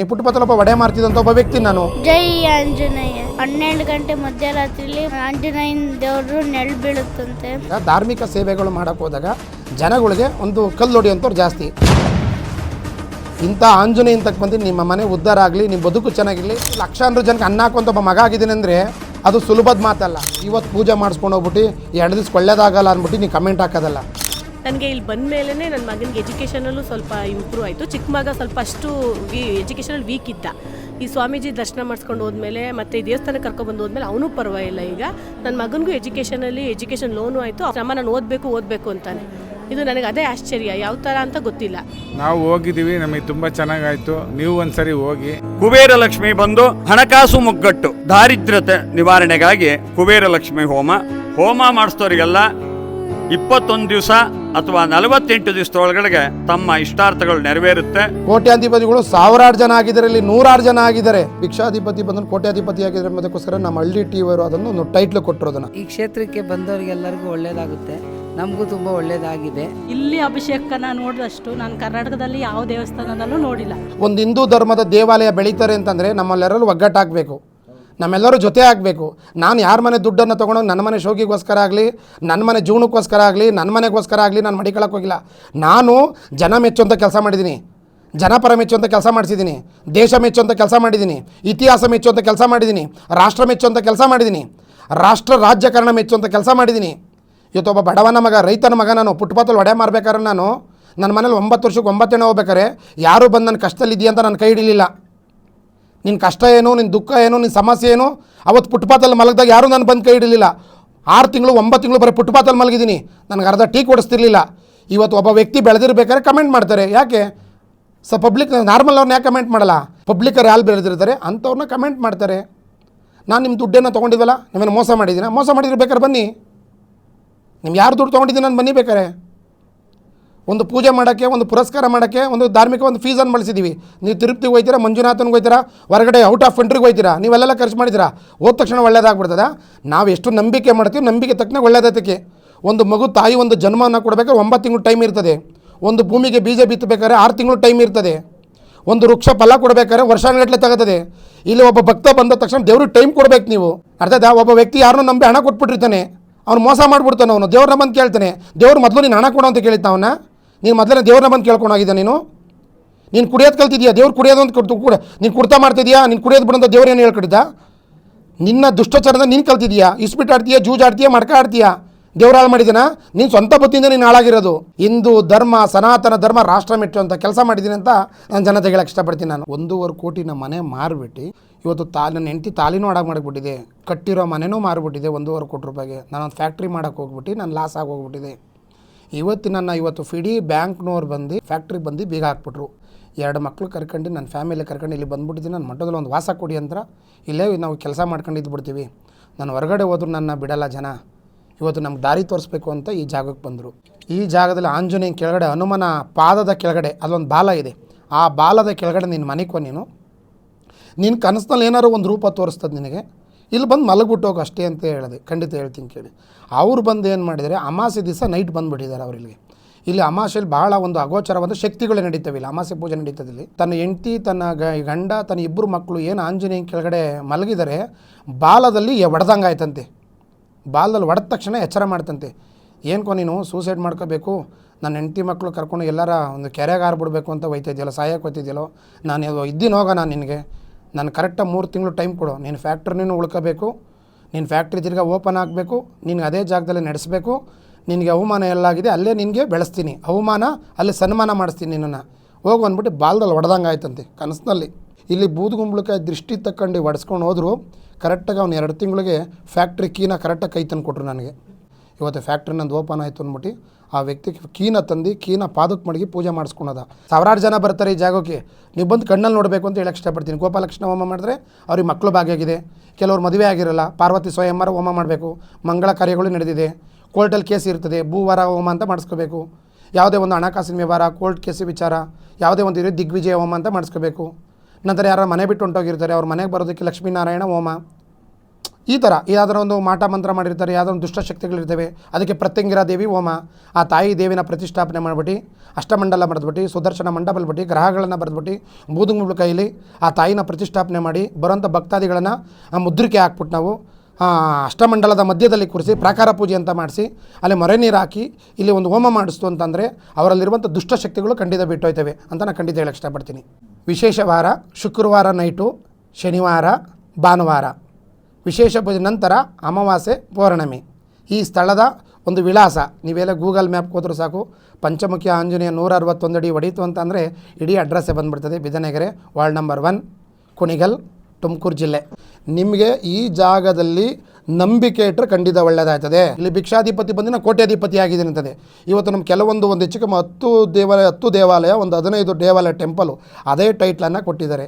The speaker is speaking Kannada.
ಈ ಪುಟ್ಟಪತ್ತಲಪ್ಪ ಒಡೆ ಮಾರ್ತಿದಂತ ಒಬ್ಬ ವ್ಯಕ್ತಿ ನಾನು. ಜೈ ಆಂಜನೇಯ. ಹನ್ನೆರಡು ಗಂಟೆ ಮಧ್ಯರಾತ್ರಿಲಿ ಆಂಜನೇಯನ ದೇವರು ನೆಲ್ ಬೀಳುತ್ತಂತೆ. ಧಾರ್ಮಿಕ ಸೇವೆಗಳು ಮಾಡಕ್ ಹೋದಾಗ ಜನಗಳಿಗೆ ಒಂದು ಕಲ್ಲು ಹೊಡೆಯುವಂಥವ್ರು ಜಾಸ್ತಿ. ಇಂಥ ಆಂಜನೇಯ ಅಂತ ಬಂದು ನಿಮ್ಮ ಮನೆ ಉದ್ಧಾರ ಆಗಲಿ ನಿಮ್ಮ ಬದುಕು ಚೆನ್ನಾಗಿರಲಿ ಲಕ್ಷಾಂತರ ಜನಕ್ಕೆ ಅನ್ನ ಹಾಕುವಂತ ಒಬ್ಬ ಮಗ ಆಗಿದ್ದೀನಿ ಅಂದರೆ ಅದು ಸುಲಭದ ಮಾತಲ್ಲ. ಇವತ್ತು ಪೂಜೆ ಮಾಡಿಸ್ಕೊಂಡು ಹೋಗ್ಬಿಟ್ಟು ಎರಡು ದಿವ್ಸ ಒಳ್ಳೇದಾಗಲ್ಲ ಅಂದ್ಬಿಟ್ಟು ನೀವು ಕಮೆಂಟ್ ಹಾಕೋದಲ್ಲ. ನನಗೆ ಇಲ್ಲಿ ಬಂದ ಮೇಲೇ ನನ್ನ ಮಗನಿಗೆ ಎಜುಕೇಷನಲ್ಲೂ ಸ್ವಲ್ಪ ಇಂಪ್ರೂವ್ ಆಯಿತು. ಚಿಕ್ಕ ಮಗ ಸ್ವಲ್ಪ ಅಷ್ಟು ವಿ ಎಜುಕೇಷನಲ್ಲಿ ವೀಕ್ ಇದ್ದ. ಈ ಸ್ವಾಮೀಜಿ ದರ್ಶನ ಮಾಡಿಸ್ಕೊಂಡು ಹೋದ್ಮೇಲೆ ಮತ್ತು ಈ ದೇವಸ್ಥಾನಕ್ಕೆ ಕರ್ಕೊಂಡು ಹೋದ್ಮೇಲೆ ಅವನು ಪರವಾಗಿಲ್ಲ ಈಗ. ನನ್ನ ಮಗನಿಗೂ ಎಜುಕೇಷನಲ್ಲಿ ಎಜುಕೇಷನ್ ಲೋನು ಆಯಿತು. ಅಮ್ಮ ನಾನು ಓದಬೇಕು ಓದಬೇಕು ಅಂತಾನೆ. ಇದು ನನಗೆ ಅದೇ ಆಶ್ಚರ್ಯ. ಯಾವ ಥರ ಅಂತ ಗೊತ್ತಿಲ್ಲ. ನಾವು ಹೋಗಿದ್ದೀವಿ ನಮಗೆ ತುಂಬ ಚೆನ್ನಾಗಾಯ್ತು. ನೀವು ಒಂದ್ಸರಿ ಹೋಗಿ. ಕುಬೇರ ಲಕ್ಷ್ಮಿ ಬಂದು ಹಣಕಾಸು ಮುಗ್ಗಟ್ಟು ದಾರಿದ್ರ್ಯತೆ ನಿವಾರಣೆಗಾಗಿ ಕುಬೇರ ಲಕ್ಷ್ಮಿ ಹೋಮ. ಹೋಮ ಮಾಡಿಸ್ತೋರಿಗೆಲ್ಲ ಇಪ್ಪತ್ತೊಂದು ದಿವಸ ಅಥವಾ ನಲವತ್ತೆಂಟು ದಿವಸದೊಳಗಡೆ ತಮ್ಮ ಇಷ್ಟಾರ್ಥಗಳು ನೆರವೇರುತ್ತೆ. ಕೋಟ್ಯಾಧಿಪತಿಗಳು ಸಾವಿರಾರು ಜನ ಆಗಿದ್ದಾರೆ ಇಲ್ಲಿ ನೂರಾರು ಜನ ಆಗಿದ್ದಾರೆ. ಭಿಕ್ಷಾಧಿಪತಿ ಬಂದು ಕೋಟ್ಯಾಧಿಪತಿ ಆಗಿದ್ರೆ ಅದಕ್ಕೋಸ್ಕರ ನಮ್ಮ ಹಳ್ಳಿ ಟಿ ಅವರು ಅದನ್ನು ಒಂದು ಟೈಟ್ಲ್ ಕೊಟ್ಟಿರೋದನ್ನ. ಈ ಕ್ಷೇತ್ರಕ್ಕೆ ಬಂದವರಿಗೆಲ್ಲರಿಗೂ ಒಳ್ಳೇದಾಗುತ್ತೆ ನಮಗೂ ತುಂಬ ಒಳ್ಳೆಯದಾಗಿದೆ ಇಲ್ಲಿ ಅಭಿಷೇಕನ ನೋಡಿದಷ್ಟು ನಾನು ಕರ್ನಾಟಕದಲ್ಲಿ ಯಾವ ದೇವಸ್ಥಾನದಲ್ಲೂ ನೋಡಿಲ್ಲ. ಒಂದು ಹಿಂದೂ ಧರ್ಮದ ದೇವಾಲಯ ಬೆಳೀತಾರೆ ಅಂತಂದ್ರೆ ನಮ್ಮಲ್ಲೆಲ್ಲರೂ ಒಗ್ಗಟ್ಟಾಗಬೇಕು ನಮ್ಮೆಲ್ಲರೂ ಜೊತೆ ಆಗಬೇಕು. ನಾನು ಯಾರ ಮನೆ ದುಡ್ಡನ್ನು ತೊಗೊಂಡು ನನ್ನ ಮನೆ ಶೋಕಿಗೋಸ್ಕರ ಆಗಲಿ ನನ್ನ ಮನೆ ಜೀವನಕ್ಕೋಸ್ಕರ ಆಗಲಿ ನನ್ನ ಮನೆಗೋಸ್ಕರ ಆಗಲಿ ನಾನು ಮಡಿಕೊಳ್ಳೋಕೆ ಹೋಗಿಲ್ಲ. ನಾನು ಜನ ಮೆಚ್ಚುವಂಥ ಕೆಲಸ ಮಾಡಿದ್ದೀನಿ ಜನಪರ ಮೆಚ್ಚುವಂಥ ಕೆಲಸ ಮಾಡಿಸಿದ್ದೀನಿ ದೇಶ ಮೆಚ್ಚುವಂಥ ಕೆಲಸ ಮಾಡಿದ್ದೀನಿ ಇತಿಹಾಸ ಮೆಚ್ಚುವಂಥ ಕೆಲಸ ಮಾಡಿದ್ದೀನಿ ರಾಷ್ಟ್ರ ಮೆಚ್ಚುವಂಥ ಕೆಲಸ ಮಾಡಿದ್ದೀನಿ ರಾಷ್ಟ್ರ ರಾಜ್ಯಕರಣ ಮೆಚ್ಚುವಂಥ ಕೆಲಸ ಮಾಡಿದ್ದೀನಿ ಇವತ್ತೊಬ್ಬ ಬಡವನ ಮಗ, ರೈತನ ಮಗ ನಾನು ಪುಟ್ಪಾತಲ್ಲಿ ಒಡೆ ಮಾರ್ಬೇಕಾದ್ರೆ ನಾನು ನನ್ನ ಮನೇಲಿ ಒಂಬತ್ತು ವರ್ಷಕ್ಕೆ ಒಂಬತ್ತೆಣ್ಣೆ ಹೋಗ್ಬೇಕಾರೆ, ಯಾರು ಬಂದು ನನ್ನ ಕಷ್ಟದಲ್ಲಿದೆಯಾ ಅಂತ ನನ್ನ ಕೈ ಹಿಡಿಲಿಲ್ಲ. ನಿನ್ನ ಕಷ್ಟ ಏನು ನಿನ್ನ ದುಃಖ ಏನು ನಿನ್ನ ಸಮಸ್ಯೆ ಏನು, ಅವತ್ತು ಪುಟ್ಪಾತಲ್ಲಿ ಮಲಗಿದಾಗ ಯಾರೂ ನಾನು ಬಂದು ಕೈ ಇಡಲಿಲ್ಲ ಆರು ತಿಂಗಳು, ಒಂಬತ್ತು ತಿಂಗಳು ಬರೀ ಪುಟ್ಪಾತಲ್ಲಿ ಮಲಗಿದ್ದೀನಿ. ನನಗೆ ಅರ್ಧ ಟೀ ಕೊಡಿಸ್ತಿರ್ಲಿಲ್ಲ. ಇವತ್ತು ಒಬ್ಬ ವ್ಯಕ್ತಿ ಬೆಳೆದಿರ್ಬೇಕಾದ್ರೆ ಕಮೆಂಟ್ ಮಾಡ್ತಾರೆ. ಯಾಕೆ? ಸ ಪಬ್ಲಿಕ್ ನಾರ್ಮಲ್ ಅವ್ರನ್ನ ಯಾಕೆ ಕಮೆಂಟ್ ಮಾಡಲ್ಲ? ಪಬ್ಲಿಕರು ಯಾರು ಬೆಳೆದಿರ್ತಾರೆ? ಅಂಥವ್ರನ್ನ ಕಮೆಂಟ್ ಮಾಡ್ತಾರೆ. ನಾನು ನಿಮ್ಮ ದುಡ್ಡೇನೋ ತೊಗೊಂಡಿದ್ವಲ್ಲ? ನಿಮ್ಮನ್ನು ಮೋಸ ಮಾಡಿದ್ದೀನಿ ಮೋಸ ಮಾಡಿದ್ರೆ ಬೇಕಾದ್ರೆ ಬನ್ನಿ. ನಿಮ್ಗೆ ಯಾರು ದುಡ್ಡು ತೊಗೊಂಡಿದ್ದೀನಿ ನಾನು ಬನ್ನಿ ಬೇಕಾರೆ ಒಂದು ಪೂಜೆ ಮಾಡೋಕ್ಕೆ, ಒಂದು ಪುರಸ್ಕಾರ ಮಾಡೋಕ್ಕೆ, ಒಂದು ಧಾರ್ಮಿಕ ಒಂದು ಫೀಸನ್ನು ಬಳಸಿದ್ದೀವಿ ನೀವು ತಿರುಪ್ತಿಗೆ ಹೋಗ್ತೀರಾ, ಮಂಜುನಾಥನಿಗೆ ಹೋಗ್ತೀರಾ, ಹೊರಗಡೆ ಔಟ್ ಆಫ್ ಕಂಟ್ರಿಗೆ ಹೋಗ್ತೀರಾ ನೀವೆಲ್ಲ ಖರ್ಚು ಮಾಡಿದ್ದೀರಾ? ಹೋದ ತಕ್ಷಣ ಒಳ್ಳೇದಾಗ್ಬಿಡ್ತದ? ನಾವು ಎಷ್ಟು ನಂಬಿಕೆ ಮಾಡ್ತೀವಿ, ನಂಬಿಕೆ ತಕ್ಷಣ ಒಳ್ಳೇದಕ್ಕೆ ಒಂದು ಮಗು, ತಾಯಿ, ಒಂದು ಜನ್ಮವನ್ನು ಕೊಡಬೇಕಾದ್ರೆ ಒಂಬತ್ತು ತಿಂಗಳು ಟೈಮ್ ಇರ್ತದೆ. ಒಂದು ಭೂಮಿಗೆ ಬೀಜ ಬಿತ್ತಬೇಕಾದ್ರೆ ಆರು ತಿಂಗಳು ಟೈಮ್ ಇರ್ತದೆ. ಒಂದು ವೃಕ್ಷ ಫಲ ಕೊಡಬೇಕಾದ್ರೆ ವರ್ಷಾನುಗಟ್ಟಲೆ ತಗೋತದೆ. ಇಲ್ಲಿ ಒಬ್ಬ ಭಕ್ತ ಬಂದ ತಕ್ಷಣ ದೇವ್ರಿಗೆ ಟೈಮ್ ಕೊಡಬೇಕು ನೀವು. ಅರ್ಥದ ಒಬ್ಬ ವ್ಯಕ್ತಿ ಯಾರನ್ನೂ ನಂಬಿ ಹಣ ಕೊಟ್ಬಿಟ್ಟಿರ್ತಾನೆ. ಅವ್ನು ಮೋಸ ಮಾಡಿಬಿಡ್ತಾನೆ ಅವನು. ದೇವ್ರನ್ನ ಬಂದು ಕೇಳ್ತಾನೆ. ದೇವ್ರ ಮೊದಲು ನೀನು ಹಣ ಕೊಡು ಅಂತ ಕೇಳಿದ್ದ ಅವನ ನೀನು ಮೊದಲೇ ದೇವ್ರನ್ನ ಬಂದು ಕೇಳ್ಕೊಂಡು ಹೋಗಿದ್ದ ನೀನು? ನೀನು ಕುಡಿಯೋದು ಕಲ್ತಿದ್ಯಾ? ದೇವ್ರು ಕುಡಿಯೋದು ಅಂತ ಕೊಡ್ತು ಕೂಡ. ನೀನು ಕುಡ್ತಾ ಮಾಡ್ತಿದ್ಯಾ? ನೀನು ಕುಡಿಯೋದು ಬಿಡಂತ ದೇವ್ರೇನು ಹೇಳ್ಕೊಟ್ಟಿದ್ದ ನಿನ್ನ ದುಷ್ಟಚಾರದ ನೀನು ಕಲ್ತಿದ್ಯಾ? ಇಸ್ಬಿಟ್ಟು ಆಡ್ತೀಯಾ? ಮಡ್ಕ ಆಡ್ತೀಯಾ? ದೇವ್ರು ಹಾಳು ಮಾಡಿದ್ದೀನ ನೀನು ಸ್ವಂತ ಬುದ್ಧಿಯಿಂದ ನೀನು ಹಾಳಾಗಿರೋದು. ಹಿಂದೂ ಧರ್ಮ, ಸನಾತನ ಧರ್ಮ ರಾಷ್ಟ್ರ ಮೆಚ್ಚುವಂಥ ಕೆಲಸ ಮಾಡಿದ್ದೀನಿ ಅಂತ ನಾನು ಜನ ಹೇಳಕ್ಕೆ ಇಷ್ಟಪಡ್ತೀನಿ ನಾನು. ಒಂದೂವರೆ ಕೋಟಿ ನಮ್ಮ ಮನೆ ಮಾರಿಬಿಟ್ಟು. ಇವತ್ತು ತಾ, ನನ್ನ ಹೆಂಡತಿ ತಾಲಿನೂ ಹಾಡಾಗಿ ಮಾಡಿಬಿಟ್ಟಿದೆ. ಕಟ್ಟಿರೋ ಮನೆನೂ ಮಾರಿಬಿಟ್ಟಿದೆ ಒಂದೂವರೆ ಕೋಟಿ ರೂಪಾಯಿಗೆ. ನಾನೊಂದು ಫ್ಯಾಕ್ಟ್ರಿ ಮಾಡೋಕ್ಕೆ ಹೋಗ್ಬಿಟ್ಟು. ನಾನು ಲಾಸ್ ಆಗಿ ಹೋಗ್ಬಿಟ್ಟಿದೆ. ಇವತ್ತು ನನ್ನ ಇವತ್ತು ಫಿಡಿ ಬ್ಯಾಂಕ್ನವ್ರು ಬಂದು ಫ್ಯಾಕ್ಟ್ರಿಗೆ ಬಂದು ಬೀಗ ಹಾಕ್ಬಿಟ್ರು. ಎರಡು ಮಕ್ಕಳು ಕರ್ಕೊಂಡು ನನ್ನ ಫ್ಯಾಮಿಲಿ ಕರ್ಕೊಂಡು ಇಲ್ಲಿ ಬಂದುಬಿಟ್ಟಿದ್ದೀನಿ. ನನ್ನ ಮಠದಲ್ಲಿ ಒಂದು ವಾಸ ಕೊಡಿ ಅಂತ ಇಲ್ಲೇ ನಾವು ಕೆಲಸ ಮಾಡ್ಕೊಂಡು ಇದ್ಬಿಡ್ತೀವಿ. ನಾನು ಹೊರಗಡೆ ಹೋದ್ರು ನನ್ನ ಬಿಡಲ್ಲ ಜನ. ಇವತ್ತು ನಮ್ಗೆ ದಾರಿ ತೋರಿಸ್ಬೇಕು ಅಂತ ಈ ಜಾಗಕ್ಕೆ ಬಂದರು. ಈ ಜಾಗದಲ್ಲಿ ಆಂಜನೇಯ ಕೆಳಗಡೆ ಹನುಮನ ಪಾದದ ಕೆಳಗಡೆ ಅಲ್ಲೊಂದು ಬಾಲ ಇದೆ. ಆ ಬಾಲದ ಕೆಳಗಡೆ ನಿನ್ನ ಮನೆಕೋ ನೀನು. ನಿನ್ನ ಕನಸಿನಲ್ಲಿ ಏನಾರು ಒಂದು ರೂಪ ತೋರಿಸ್ತದೆ ನಿನಗೆ. ಇಲ್ಲಿ ಬಂದು ಮಲಗಿಬಿಟ್ಟು ಅಷ್ಟೇ ಅಂತ ಹೇಳಿದೆ, ಖಂಡಿತ ಹೇಳ್ತೀನಿ ಕೇಳಿ. ಅವ್ರು ಬಂದು ಏನು ಮಾಡಿದರೆ ಅಮಾಸೆ ದಿವಸ ನೈಟ್ ಬಂದುಬಿಟ್ಟಿದ್ದಾರೆ ಅವರಿಗೆ ಇಲ್ಲಿ ಅಮಾಸೆಯಲ್ಲಿ ಭಾಳ ಒಂದು ಅಗೋಚರವಾದ ಶಕ್ತಿಗಳು ನಡೀತವೆ ಇಲ್ಲಿ, ಅಮಾಸೆ ಪೂಜೆ ನಡೀತದೆ ಇಲ್ಲಿ ತನ್ನ ಹೆಂಡತಿ, ತನ್ನ ಗಂಡ, ತನ್ನ ಇಬ್ಬರು ಮಕ್ಕಳು ಏನು ಆಂಜನೇಯ ಕೆಳಗಡೆ ಮಲಗಿದರೆ, ಬಾಲದಲ್ಲಿ ಒಡೆದಂಗೆ ಆಯ್ತಂತೆ ಬಾಲದಲ್ಲಿ ಒಡೆದ ತಕ್ಷಣ ಎಚ್ಚರ ಮಾಡ್ತಂತೆ. ಏನ್ಕೋ ನೀನು ಸೂಸೈಡ್ ಮಾಡ್ಕೋಬೇಕು, ನನ್ನ ಹೆಂಡತಿ ಮಕ್ಕಳು ಕರ್ಕೊಂಡು ಎಲ್ಲರ ಒಂದು ಕೆರೆಗೆ ಆರ್ಬಿಡ್ಬೇಕು ಅಂತ ಹೋಯ್ತಾ ಇದೆಯಲ್ಲ, ಸಾಯಕ್ಕೆ ಹೋಗ್ತಿದ್ಯಲ್ಲೋ ನಾನು ಇದು ಇದ್ದೀನಿ ಹೋಗ ನಾನು ನಿನಗೆ. ನಾನು ಕರೆಕ್ಟಾಗಿ ಮೂರು ತಿಂಗಳು ಟೈಮ್ ಕೊಡು. ನೀನು ಫ್ಯಾಕ್ಟ್ರಿನೂ ಉಳ್ಕೋಬೇಕು. ನೀನು ಫ್ಯಾಕ್ಟ್ರಿ ತಿರ್ಗಾ ಓಪನ್ ಆಗಬೇಕು. ನಿನಗೆ ಅದೇ ಜಾಗದಲ್ಲಿ ನಡೆಸಬೇಕು. ನಿನಗೆ ಅವಮಾನ ಎಲ್ಲಾಗಿದೆ, ಅಲ್ಲೇ ನಿನಗೆ ಬೆಳೆಸ್ತೀನಿ. ಅವಮಾನ, ಅಲ್ಲಿ ಸನ್ಮಾನ ಮಾಡಿಸ್ತೀನಿ ನಿನ್ನನ್ನು. ಹೋಗಿ ಬಂದ್ಬಿಟ್ಟು ಬಾಲ್ದಲ್ಲಿ ಹೊಡೆದಂಗೆ ಆಯ್ತಂತೆ ಕನಸಿನಲ್ಲಿ. ಇಲ್ಲಿ ಬೂದುಗುಂಬಳಕಾಯಿ ದೃಷ್ಟಿ ತಕ್ಕಂಡು ಒಡಿಸ್ಕೊಂಡು ಹೋದರೂ ಕರೆಕ್ಟಾಗಿ ಅವ್ನು ಎರಡು ತಿಂಗಳಿಗೆ ಫ್ಯಾಕ್ಟ್ರಿ ಕೀನ ಕರೆಕ್ಟಾಗಿ ಕೈ ತಂದು ಕೊಟ್ಟರು ನನಗೆ. ಇವತ್ತು ಫ್ಯಾಕ್ಟ್ರಿ ನಂದು ಓಪನ್ ಆಯಿತು ಅಂದ್ಬಿಟ್ಟು ಆ ವ್ಯಕ್ತಿ ಕೀನ ತಂದು ಕೀನ ಪಾದಕ್ಕೆ ಮಡಗಿ ಪೂಜೆ ಮಾಡಿಸ್ಕೊಳೋದ ಸಾವಿರಾರು ಜನ ಬರ್ತಾರೆ ಈ ಜಾಗಕ್ಕೆ. ನೀವು ಬಂದು ಕಣ್ಣಲ್ಲಿ ನೋಡಬೇಕು ಅಂತ ಹೇಳಕ್ಕೆ ಇಷ್ಟಪಡ್ತೀನಿ. ಗೋಪಾಲಕೃಷ್ಣ ಹೋಮ ಮಾಡಿದ್ರೆ ಅವ್ರಿಗೆ ಮಕ್ಕಳು ಭಾಗಿಯಾಗಿದೆ. ಕೆಲವ್ರು ಮದುವೆ ಆಗಿರಲ್ಲ, ಪಾರ್ವತಿ ಸ್ವಯಂವರ ಹೋಮ ಮಾಡಬೇಕು. ಮಂಗಳ ಕಾರ್ಯಗಳು ನಡೆದಿದೆ. ಕೋರ್ಟಲ್ಲಿ ಕೇಸ್ ಇರ್ತದೆ, ಭೂವಾರ ಹೋಮ ಅಂತ ಮಾಡಿಸ್ಕೋಬೇಕು. ಯಾವುದೇ ಒಂದು ಹಣಕಾಸಿನ ವ್ಯವಹಾರ, ಕೋರ್ಟ್ ಕೇಸ್ ವಿಚಾರ, ಯಾವುದೇ ಒಂದು ಇರೋ ದಿಗ್ವಿಜಯ ಹೋಮ ಅಂತ ಮಾಡಿಸ್ಕೋಬೇಕು. ನಂತರ ಯಾರು ಮನೆ ಬಿಟ್ಟು ಹೊಂಟೋಗಿರ್ತಾರೆ, ಅವ್ರ ಮನೆಗೆ ಬರೋದಕ್ಕೆ ಲಕ್ಷ್ಮೀನಾರಾಯಣ ಹೋಮ. ಈ ಥರ ಯಾವ್ದಾರ ಒಂದು ಮಾಟ ಮಂತ್ರ ಮಾಡಿರ್ತಾರೆ ಯಾವುದೋ ಒಂದು ದುಷ್ಟಶಕ್ತಿಗಳಿರ್ತವೆ ಅದಕ್ಕೆ ಪ್ರತ್ಯಂಗಿರ ದೇವಿ ಹೋಮ ಆ ತಾಯಿ ದೇವಿನ ಪ್ರತಿಷ್ಠಾಪನೆ ಮಾಡಿಬಿಟ್ಟು, ಅಷ್ಟಮಂಡಲ ಬರೆದ್ಬಿಟ್ಟು, ಸುದರ್ಶನ ಮಂಡ ಬಿಟ್ಟು ಗ್ರಹಗಳನ್ನು ಬರೆದ್ಬಿಟ್ಟು ಬೂದುಂಗುಳ ಕೈಲಿ ಆ ತಾಯಿನ ಪ್ರತಿಷ್ಠಾಪನೆ ಮಾಡಿ ಬರುವಂಥ ಭಕ್ತಾದಿಗಳನ್ನು ಮುದ್ರಿಕೆ ಹಾಕ್ಬಿಟ್ಟು ನಾವು ಅಷ್ಟಮಂಡಲದ ಮಧ್ಯದಲ್ಲಿ ಕೂರಿಸಿ ಪ್ರಾಕಾರ ಪೂಜೆ ಅಂತ ಮಾಡಿಸಿ, ಅಲ್ಲಿ ಮೊರೆ ನೀರು ಹಾಕಿ ಇಲ್ಲಿ ಒಂದು ಹೋಮ ಮಾಡಿಸ್ತು ಅಂತಂದರೆ ಅವರಲ್ಲಿರುವಂಥ ದುಷ್ಟಶಕ್ತಿಗಳು ಖಂಡಿತ ಬಿಟ್ಟೋಯ್ತವೆ ಅಂತ ನಾನು ಖಂಡಿತ ಹೇಳಕ್ಕೆ ಇಷ್ಟಪಡ್ತೀನಿ. ವಿಶೇಷ ವಾರ ಶುಕ್ರವಾರ ನೈಟು, ಶನಿವಾರ, ಭಾನುವಾರ. ವಿಶೇಷ ಪೂಜೆ ನಂತರ ಅಮಾವಾಸ್ಯೆ ಪೌರ್ಣಮಿ. ಈ ಸ್ಥಳದ ಒಂದು ವಿಳಾಸ, ನೀವೆಲ್ಲ ಗೂಗಲ್ ಮ್ಯಾಪ್ ಹೋದ್ರೂ ಸಾಕು. ಪಂಚಮುಖಿ ಆಂಜನೇಯ ನೂರ ಅರವತ್ತೊಂದು ಅಡಿ ಹೊಡೀತು ಅಂತಂದರೆ ಇಡೀ ಅಡ್ರೆಸ್ಸೇ ಬಂದುಬಿಡ್ತದೆ. Bidanegere, ward number one Kunigal, Tumakuru ಜಿಲ್ಲೆ. ನಿಮಗೆ ಈ ಜಾಗದಲ್ಲಿ ನಂಬಿಕೆ ಇಟ್ಟರೆ ಖಂಡಿತ ಒಳ್ಳೆಯದಾಗ್ತದೆ ಇಲ್ಲಿ ಭಿಕ್ಷಾಧಿಪತಿ ಬಂದು ನಾನು ಕೋಟ್ಯಾಧಿಪತಿ ಆಗಿದ್ದೀನಿ ಅಂತದೆ. ಇವತ್ತು ನಮ್ಮ ಕೆಲವೊಂದು ಒಂದು ಹೆಚ್ಚು ಕಮ್ಮಿ ಹತ್ತು ದೇವಾಲಯ ಹತ್ತು ದೇವಾಲಯ, ಒಂದು ಹದಿನೈದು ದೇವಾಲಯ ಟೆಂಪಲು ಅದೇ ಟೈಟ್ಲನ್ನು ಕೊಟ್ಟಿದ್ದಾರೆ.